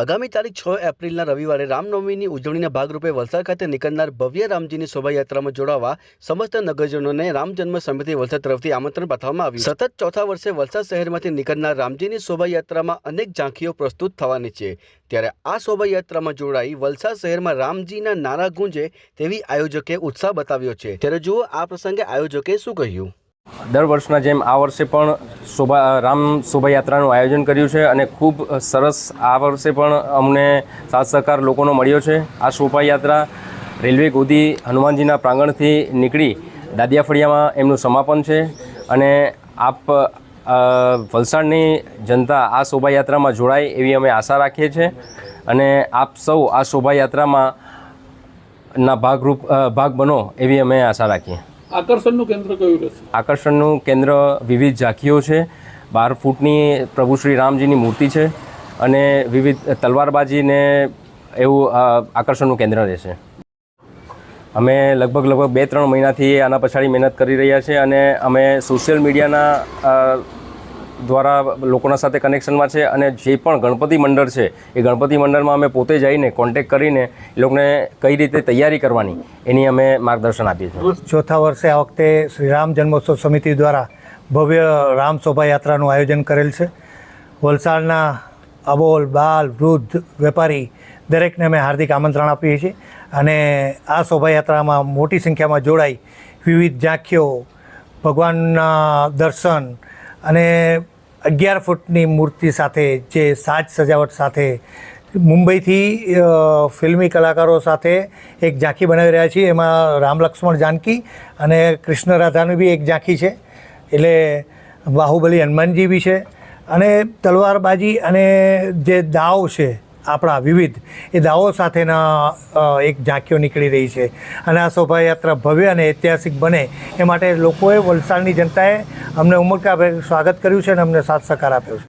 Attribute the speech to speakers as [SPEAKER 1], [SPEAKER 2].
[SPEAKER 1] આગામી તારીખ છ એપ્રિલના રવિવારે રામનવમીની ઉજવણીના ભાગરૂપે વલસાડ ખાતે નીકળનાર ભવ્ય રામજીની શોભાયાત્રામાં જોડાવા સમસ્ત નગરજનોને રામ જન્મ સમિતિ વલસાડ તરફથી આમંત્રણ પાઠવવામાં આવ્યું સતત ચોથા વર્ષે વલસાડ શહેરમાંથી નીકળનાર રામજીની શોભાયાત્રામાં અનેક ઝાંખીઓ પ્રસ્તુત થવાની છે. ત્યારે આ શોભાયાત્રામાં જોડાઈ વલસાડ શહેરમાં રામજીના નારા ગુંજે તેવી આયોજકે ઉત્સાહ બતાવ્યો છે. ત્યારે જુઓ આ પ્રસંગે આયોજકે શું કહ્યું.
[SPEAKER 2] દર વર્ષના જેમ આ વર્ષે પણ શોભા, રામ શોભાયાત્રાનું આયોજન કર્યું છે અને ખૂબ સરસ આ વર્ષે પણ અમને સાથ સહકાર લોકોનો મળ્યો છે. આ શોભાયાત્રા રેલવે ગોદી હનુમાનજીના પ્રાંગણથી નીકળી દાદિયા ફળિયામાં એમનું સમાપન છે અને આપ વલસાડની જનતા આ શોભાયાત્રામાં જોડાય એવી અમે આશા રાખીએ છીએ અને આપ સૌ આ શોભાયાત્રામાં ના ભાગરૂપ ભાગ બનો એવી અમે આશા રાખીએ.
[SPEAKER 3] આકર્ષણનું કેન્દ્ર કયું રહેશે?
[SPEAKER 2] આકર્ષણનું કેન્દ્ર વિવિધ ઝાંખીઓ છે. બાર ફૂટની પ્રભુ શ્રી રામજીની મૂર્તિ છે અને વિવિધ તલવારબાજીને એવું આકર્ષણનું કેન્દ્ર રહેશે. અમે લગભગ લગભગ બે ત્રણ મહિનાથી આના પછાડી મહેનત કરી રહ્યા છે અને અમે સોશિયલ મીડિયાના દ્વારા લોકોના સાથે કનેક્શનમાં છે અને જે પણ ગણપતિ મંડળ છે, એ ગણપતિ મંડળમાં અમે પોતે જઈને કોન્ટેક કરીને એ લોકોને કઈ રીતે તૈયારી કરવાની, એની અમે માર્ગદર્શન આપીએ છીએ.
[SPEAKER 4] ચોથા વર્ષે આ વખતે શ્રી રામ જન્મોત્સવ સમિતિ દ્વારા ભવ્ય રામ શોભાયાત્રાનું આયોજન કરેલ છે. વલસાડના અબોલ, બાલ, વૃદ્ધ, વેપારી દરેકને અમે હાર્દિક આમંત્રણ આપીએ છીએ અને આ શોભાયાત્રામાં મોટી સંખ્યામાં જોડાઈ વિવિધ ઝાંખીઓ, ભગવાનના દર્શન અને અગિયાર ફૂટની મૂર્તિ સાથે જે સાજ સજાવટ સાથે મુંબઈથી ફિલ્મી કલાકારો સાથે એક ઝાંખી બનાવી રહ્યા છીએ. એમાં રામ લક્ષ્મણ જાનકી અને કૃષ્ણ રાધાની બી એક ઝાંખી છે. એટલે બાહુબલી હનુમાનજી બી છે. અને તલવારબાજી અને જે દાવ છે આપણા વિવિધ, એ દાવો સાથેના એક ઝાંખીઓ નીકળી રહી છે. અને આ શોભાયાત્રા ભવ્ય અને ઐતિહાસિક બને. એ માટે લોકોએ વલસાડની જનતાએ અમને ઉમળકાભેર સ્વાગત કર્યું છે અને અમને સાથ સહકાર આપ્યો છે.